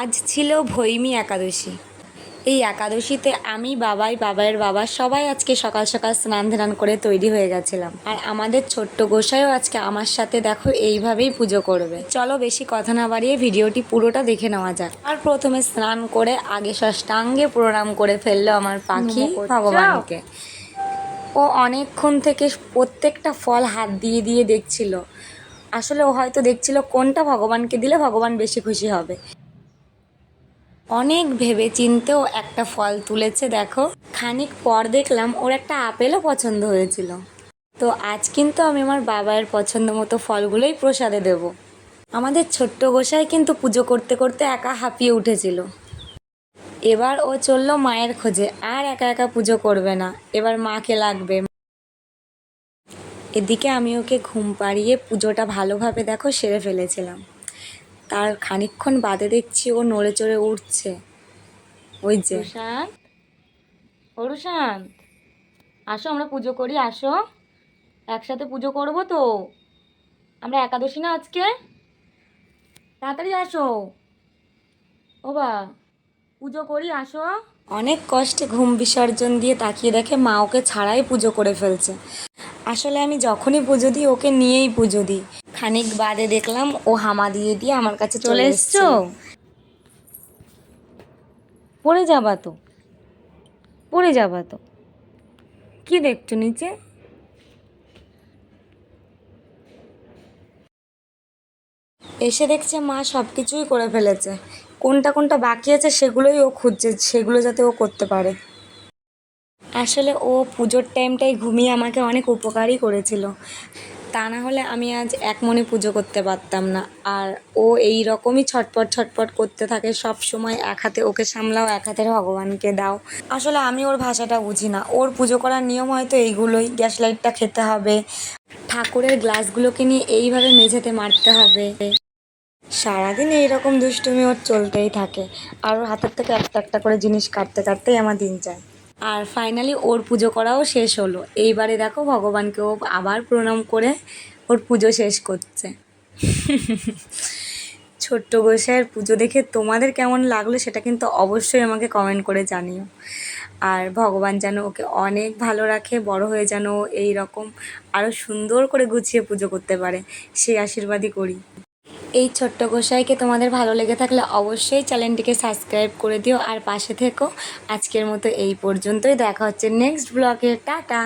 আজ ছিল ভৈমি একাদশী। এই একাদশীতে আমি বাবাই বাবাইয়ের বাবা সবাই আজকে সকাল সকাল স্নান ধান করে তৈরি হয়ে গেছিলাম। আর আমাদের ছোট্ট গোসাইও আজকে আমার সাথে দেখো এইভাবেই পুজো করবে। চলো বেশি কথা না বাড়িয়ে ভিডিওটি পুরোটা দেখে নেওয়া যাক। আর প্রথমে স্নান করে আগে ষষ্ঠাঙ্গে প্রণাম করে ফেলল আমার পাখি ভগবানকে। ও অনেকক্ষণ থেকে প্রত্যেকটা ফল হাত দিয়ে দিয়ে দেখছিল। আসলে ও হয়তো দেখছিল কোনটা ভগবানকে দিলে ভগবান বেশি খুশি হবে। অনেক ভেবে চিন্তেও একটা ফল তুলেছে, দেখো। খানিক পর দেখলাম ওর একটা আপেলও পছন্দ হয়েছিল। তো আজ কিন্তু আমি আমার বাবার পছন্দ মতো ফলগুলোই প্রসাদে দেব। আমাদের ছোট্ট গোসাই কিন্তু পুজো করতে করতে একা হাঁপিয়ে উঠেছিল। এবার ও চলল মায়ের খোঁজে, আর একা একা পুজো করবে না। এবার মাকে লাগবে। এদিকে আমি ওকে ঘুম পাড়িয়ে পুজোটা ভালোভাবে, দেখো, সেরে ফেলেছিলাম। তার খানিকক্ষণ বাদে দেখছি ও নড়ে চড়ে উঠছে। ওই যে। রুশান্ত ও রুশান্ত আসো আমরা পুজো করি আসো। একসাথে পুজো করব তো। আমরা একাদশী না আজকে? তাড়াতাড়ি আসো। ও বা পুজো করি আসো। অনেক কষ্টে ঘুম বিসর্জন দিয়ে তাকিয়ে দেখে মা ওকে ছাড়াই পুজো করে ফেলছে। আসলে আমি যখনই পুজো দিই ওকে নিয়েই পুজো দিই। খানিক বাদে দেখলাম ও হামা দিয়ে দিয়ে আমার কাছে চলে এসছো। পড়ে যাবা তো। পড়ে যাবা তো। কি দেখছ নিচে? এসে দেখছে মা সব কিছুই করে ফেলেছে। কোনটা কোনটা বাকি আছে সেগুলোই ও খুঁজছে সেগুলো যাতে ও করতে পারে। আসলে ও পুজোর টাইমটাই ঘুমিয়ে আমাকে অনেক উপকারই করেছিল। তা না হলে আমি আজ এক মনে পুজো করতে পারতাম না। আর ও এই রকমই ছটপট ছটপট করতে থাকে, সব সময় এক হাতে ওকে সামলাও, এক হাতে ভগবানকে দাও। আসলে আমি ওর ভাষাটা বুঝি না। ওর পুজো করার নিয়ম হয়তো এইগুলোই, গ্যাস লাইটটা খেতে হবে, ঠাকুরের গ্লাসগুলোকে নিয়ে এইভাবে মেঝেতে মারতে হবে। সারাদিন এইরকম দুষ্টুমি ওর চলতেই থাকে। আর ওর হাতের থেকে একটা একটা করে জিনিস কাটতে কাটতেই আমার দিন যায়। আর ফাইনালি ওর পুজো করাও শেষ হলো। এইবারে দেখো ভগবানকে ও আবার প্রণাম করে ওর পুজো শেষ করছে। ছোট্ট গোসাইয়ের পুজো দেখে তোমাদের কেমন লাগল সেটা কিন্তু অবশ্যই আমাকে কমেন্ট করে জানিও। আর ভগবান যেন ওকে অনেক ভালো রাখে, বড় হয়ে যেন এই রকম আরও সুন্দর করে গুছিয়ে পুজো করতে পারে, সেই আশীর্বাদই করি। এই ছোট্ট গোসাইকে তোমাদের ভালো লেগে থাকলে অবশ্যই চ্যানেলটিকে সাবস্ক্রাইব করে দিও আর পাশে থেকো। আজকের মতো এই পর্যন্তই। দেখা হচ্ছে নেক্সট ব্লগে। টাটা।